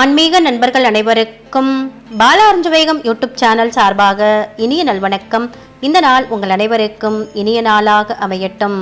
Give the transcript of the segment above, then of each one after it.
ஆன்மீக நண்பர்கள் அனைவருக்கும் பாலார்ஜவேகம் யூடியூப் சேனல் சார்பாக இனிய நல்வணக்கம் இந்த நாள் உங்கள் அனைவருக்கும் இனிய நாளாக அமையட்டும்.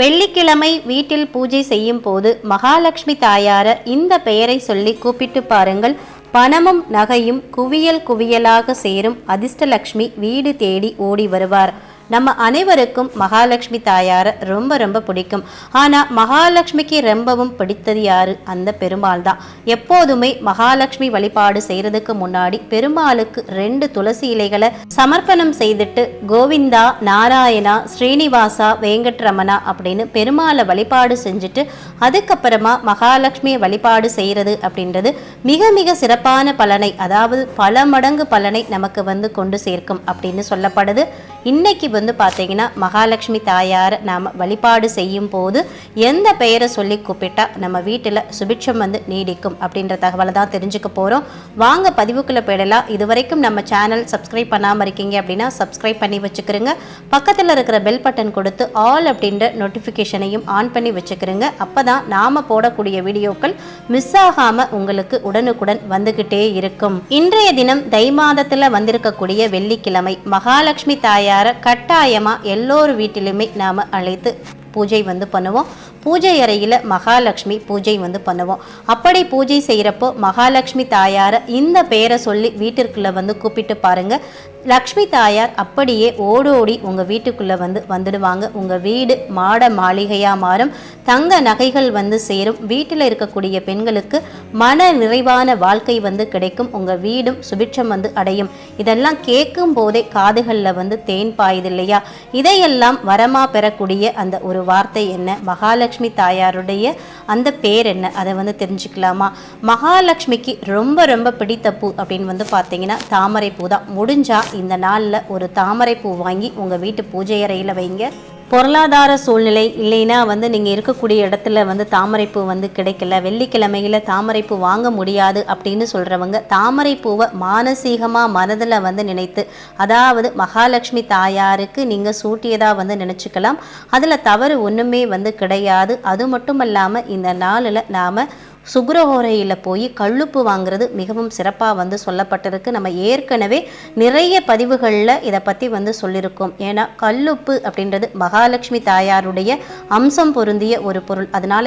வெள்ளிக்கிழமை வீட்டில் பூஜை செய்யும் போது மகாலட்சுமி தாயார இந்த பெயரை சொல்லி கூப்பிட்டு பாருங்கள். பணமும் நகையும் குவியல் குவியலாக சேரும் அதிர்ஷ்டலக்ஷ்மி வீடு தேடி ஓடி வருவார். நம்ம அனைவருக்கும் மகாலட்சுமி தாயாரை ரொம்ப ரொம்ப பிடிக்கும். ஆனால் மகாலட்சுமிக்கு ரொம்பவும் பிடித்தது யாரு? அந்த பெருமாள் தான். எப்போதுமே மகாலட்சுமி வழிபாடு செய்யறதுக்கு முன்னாடி பெருமாளுக்கு ரெண்டு துளசி இலைகளை சமர்ப்பணம் செய்துட்டு கோவிந்தா நாராயணா ஸ்ரீனிவாசா வெங்கட்ரமணா அப்படின்னு பெருமாளை வழிபாடு செஞ்சுட்டு அதுக்கப்புறமா மகாலட்சுமியை வழிபாடு செய்யறது அப்படின்றது மிக மிக சிறப்பான பலனை அதாவது பல மடங்கு பலனை நமக்கு வந்து கொண்டு சேர்க்கும் அப்படின்னு சொல்லப்படுது. இன்னைக்கு வந்து பார்த்தீங்கன்னா மகாலட்சுமி தாயாரை நாம் வழிபாடு செய்யும் போது எந்த பெயரை சொல்லி கூப்பிட்டா நம்ம வீட்டில் சுபிட்சம் வந்து நீடிக்கும் அப்படின்ற தகவலை தான் தெரிஞ்சுக்க போகிறோம் வாங்க பதிவுக்குள்ளே போயிடலாம். இது வரைக்கும் நம்ம சேனல் சப்ஸ்கிரைப் பண்ணாமல் இருக்கீங்க அப்படின்னா சப்ஸ்கிரைப் பண்ணி வச்சுக்கிறோங்க பக்கத்தில் இருக்கிற பெல் பட்டன் கொடுத்து ஆல் அப்படின்ற நோட்டிஃபிகேஷனையும் ஆன் பண்ணி வச்சுக்கிறோங்க அப்போ தான் நாம் போடக்கூடிய வீடியோக்கள் மிஸ் ஆகாமல் உங்களுக்கு உடனுக்குடன் வந்துக்கிட்டே இருக்கும். இன்றைய தினம் தை மாதத்தில் வந்திருக்கக்கூடிய வெள்ளிக்கிழமை மகாலட்சுமி தாயார் கட்டாயமாக எல்லோரு வீட்டிலுமே நாம் அழைத்து பூஜை வந்து பண்ணுவோம். பூஜை அறையில் மகாலட்சுமி பூஜை வந்து பண்ணுவோம். அப்படி பூஜை செய்கிறப்போ மகாலட்சுமி தாயாரை இந்த பெயரை சொல்லி வீட்டிற்குள்ளே வந்து கூப்பிட்டு பாருங்கள் லக்ஷ்மி தாயார் அப்படியே ஓடோடி உங்கள் வீட்டுக்குள்ளே வந்து வந்துடுவாங்க. உங்கள் வீடு மாட மாளிகையாக மாறும். தங்க நகைகள் வந்து சேரும். வீட்டில் இருக்கக்கூடிய பெண்களுக்கு மன நிறைவான வாழ்க்கை வந்து கிடைக்கும். உங்கள் வீடும் சுபிட்சம் வந்து அடையும். இதெல்லாம் கேட்கும் போதே காதுகளில் வந்து தேன் பாயுது இல்லையா? இதையெல்லாம் வரமாக பெறக்கூடிய அந்த ஒரு வார்த்தை என்ன? மகாலட்சுமி தாயாருடைய அந்த பேர் என்ன? அதை வந்து தெரிஞ்சுக்கலாமா? மகாலட்சுமிக்கு ரொம்ப ரொம்ப பிடித்த பூ அப்படின்னு வந்து பார்த்தீங்கன்னா தாமரை பூ தான். முடிஞ்சா இந்த நாளில் ஒரு தாமரை பூ வாங்கி உங்கள் வீட்டு பூஜை அறையில் வைங்க. பொருளாதார சூழ்நிலை இல்லைன்னா வந்து நீங்கள் இருக்கக்கூடிய இடத்துல வந்து தாமரைப்பூ வந்து கிடைக்கல வெள்ளிக்கிழமையில் தாமரைப்பூ வாங்க முடியாது அப்படின்னு சொல்கிறவங்க தாமரைப்பூவை மானசீகமாக மனதில் வந்து நினைத்து அதாவது மகாலட்சுமி தாயாருக்கு நீங்கள் சூட்டியதாக வந்து நினச்சிக்கலாம். அதில் தவறு ஒன்றுமே வந்து கிடையாது. அது மட்டும் இல்லாமல் இந்த நாளில் நாம் சுக்ரஹோரையில் போய் கள்ளுப்பு வாங்குறது மிகவும் சிறப்பாக வந்து சொல்லப்பட்டிருக்கு. நம்ம ஏற்கனவே நிறைய பதிவுகளில் இதை பற்றி வந்து சொல்லியிருக்கோம். ஏன்னா கல்லுப்பு அப்படின்றது மகாலட்சுமி தாயாருடைய அம்சம் பொருந்திய ஒரு பொருள். அதனால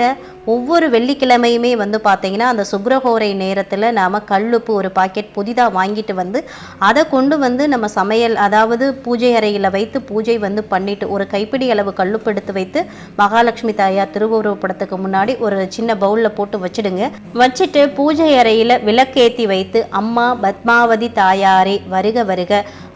ஒவ்வொரு வெள்ளிக்கிழமையுமே வந்து பார்த்திங்கன்னா அந்த சுக்ரஹோரை நேரத்தில் நாம் கல்லுப்பு ஒரு பாக்கெட் புதிதாக வாங்கிட்டு வந்து அதை கொண்டு வந்து நம்ம சமையல் அதாவது பூஜை அறையில் வைத்து பூஜை வந்து பண்ணிட்டு ஒரு கைப்பிடி அளவு கல்லுப்பு எடுத்து வைத்து மகாலட்சுமி தாயார் திருவுருவப்படத்துக்கு முன்னாடி ஒரு சின்ன பவுலில் போட்டு வச்சிடுங்க வச்சுட்டு பூஜை அறையில் விளக்கேத்தி வைத்து அம்மா பத்மாவதி தாயாரே வருக வருக.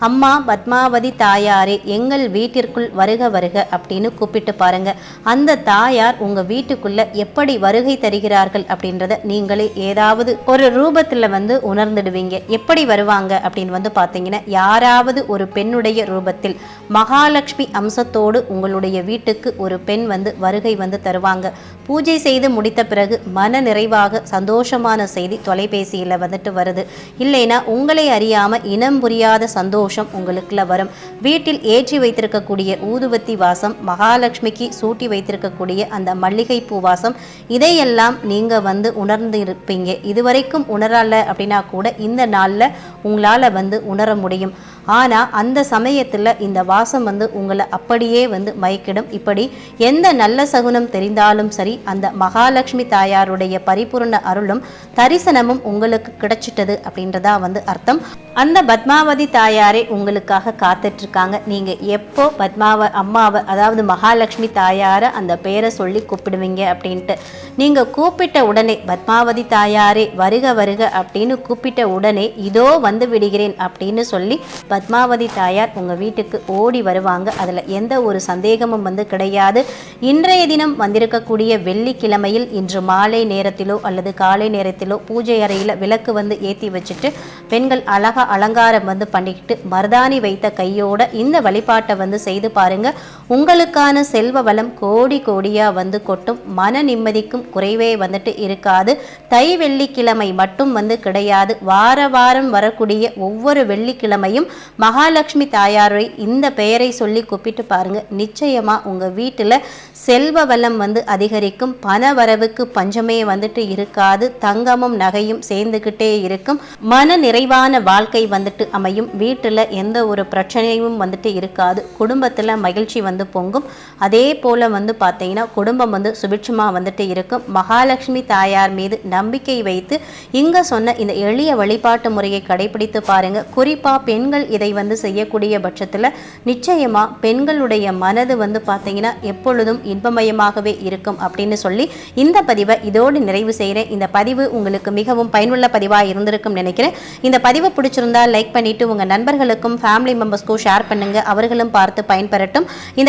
அம்மா பத்மாவதி தாயாரே எங்கள் வீட்டிற்குள் வருக வருக அப்படின்னு கூப்பிட்டு பாருங்க. அந்த தாயார் உங்க வீட்டுக்குள்ள எப்படி வருகை தருகிறார்கள் அப்படின்றத நீங்களே ஏதாவது ஒரு ரூபத்துல வந்து உணர்ந்துடுவீங்க. எப்படி வருவாங்க அப்படின்னு வந்து பார்த்தீங்கன்னா யாராவது ஒரு பெண்ணுடைய ரூபத்தில் மகாலட்சுமி அம்சத்தோடு உங்களுடைய வீட்டுக்கு ஒரு பெண் வந்து வருகை வந்து தருவாங்க. பூஜை செய்து முடித்த பிறகு மன நிறைவாக சந்தோஷமான செய்தி தொலைபேசியில் வந்துட்டு வருது. இல்லைன்னா உங்களை அறியாமல் இனம் புரியாத சந்தோஷம் உங்களுக்குள்ள வரும். வீட்டில் ஏற்றி வைத்திருக்கக்கூடிய ஊதுபத்தி வாசம் மகாலட்சுமிக்கு சூட்டி வைத்திருக்கக்கூடிய அந்த மல்லிகை பூ வாசம் இதையெல்லாம் நீங்கள் வந்து உணர்ந்து இருப்பீங்க இதுவரைக்கும் உணரலை அப்படின்னா கூட இந்த நாளில் உங்களால் வந்து உணர முடியும். ஆனால் அந்த சமயத்தில் இந்த வாசம் வந்து உங்களை அப்படியே வந்து மயக்கிடும். இப்படி எந்த நல்ல சகுனம் தெரிந்தாலும் சரி அந்த மகாலட்சுமி தாயாருடைய பரிபூர்ண அருளும் தரிசனமும் உங்களுக்கு கிடைச்சிட்டது அப்படின்றதா வந்து அர்த்தம். அந்த பத்மாவதி தாயாரே உங்களுக்காக காத்துட்ருக்காங்க. நீங்கள் எப்போ பத்மாவ அம்மாவை அதாவது மகாலட்சுமி தாயாரை அந்த பேரை சொல்லி கூப்பிடுவீங்க அப்படின்ட்டு. நீங்கள் கூப்பிட்ட உடனே பத்மாவதி தாயாரே வருக வருக அப்படின்னு கூப்பிட்ட உடனே இதோ வந்து விடுகிறேன் அப்படின்னு சொல்லி பத்மாவதி தாயார் உங்கள் வீட்டுக்கு ஓடி வருவாங்க. அதில் எந்த ஒரு சந்தேகமும் வந்து கிடையாது. இன்றைய தினம் வந்திருக்கக்கூடிய வெள்ளிக்கிழமையில் இன்று மாலை நேரத்திலோ அல்லது காலை நேரத்திலோ பூஜை அறையில் விளக்கு வந்து ஏற்றி வச்சுட்டு பெண்கள் அழகாக அலங்காரம் வந்து பண்ணிக்கிட்டு மருதாணி வைத்த கையோட இந்த வழிபாட்டை வந்து செய்து பாருங்க. உங்களுக்கான செல்வ வளம் கோடி கோடியாக வந்து கொட்டும். மன நிம்மதிக்கும் குறைவே வந்துட்டு இருக்காது. தை வெள்ளிக்கிழமை மட்டும் வந்து கிடையாது. வார வாரம் வரக்கூடிய ஒவ்வொரு வெள்ளிக்கிழமையும் மகாலட்சுமி தாயாரை இந்த பெயரை சொல்லி கூப்பிட்டு பாருங்க. நிச்சயமாக உங்கள் வீட்டில் செல்வ வளம் வந்து அதிகரிக்கும். பண வரவுக்கு பஞ்சமே வந்துட்டு இருக்காது. தங்கமும் நகையும் சேர்ந்துக்கிட்டே இருக்கும். மன நிறைவான வாழ்க்கை வந்துட்டு அமையும். வீட்டில் எந்த ஒரு பிரச்சனையும் வந்துட்டு இருக்காது. குடும்பத்தில் மகிழ்ச்சி வந்து பொங்கும். அதே போல் வந்து பார்த்தீங்கன்னா குடும்பம் வந்து சுபிட்சமாக வந்துட்டு இருக்கும் மகாலட்சுமி தாயார் மீது நம்பிக்கை வைத்து இங்கே சொன்ன இந்த எளிய வழிபாட்டு முறையை கடைபிடித்து பாருங்க. குறிப்பாக பெண்கள் இதை வந்து செய்யக்கூடிய பட்சத்தில் நிச்சயமாக பெண்களுடைய மனது வந்து பார்த்தீங்கன்னா எப்பொழுதும் இன்பமயமாகவே இருக்கும் அப்படின்னு சொல்லி இந்த பதிவை இதோடு நிறைவு செய்கிறேன் இந்த பதிவு உங்களுக்கு மிகவும் பயனுள்ள பதிவாக இருந்திருக்கும் நினைக்கிறேன். இந்த பதிவு பிடிச்சிருந்தா லைக் பண்ணிட்டு உங்க நண்பர்களுக்கும் ஃபேமிலி மெம்பர்ஸ்க்கும் ஷேர் பண்ணுங்க. அவர்களும் பார்த்து பயன்பெறட்டும். இந்த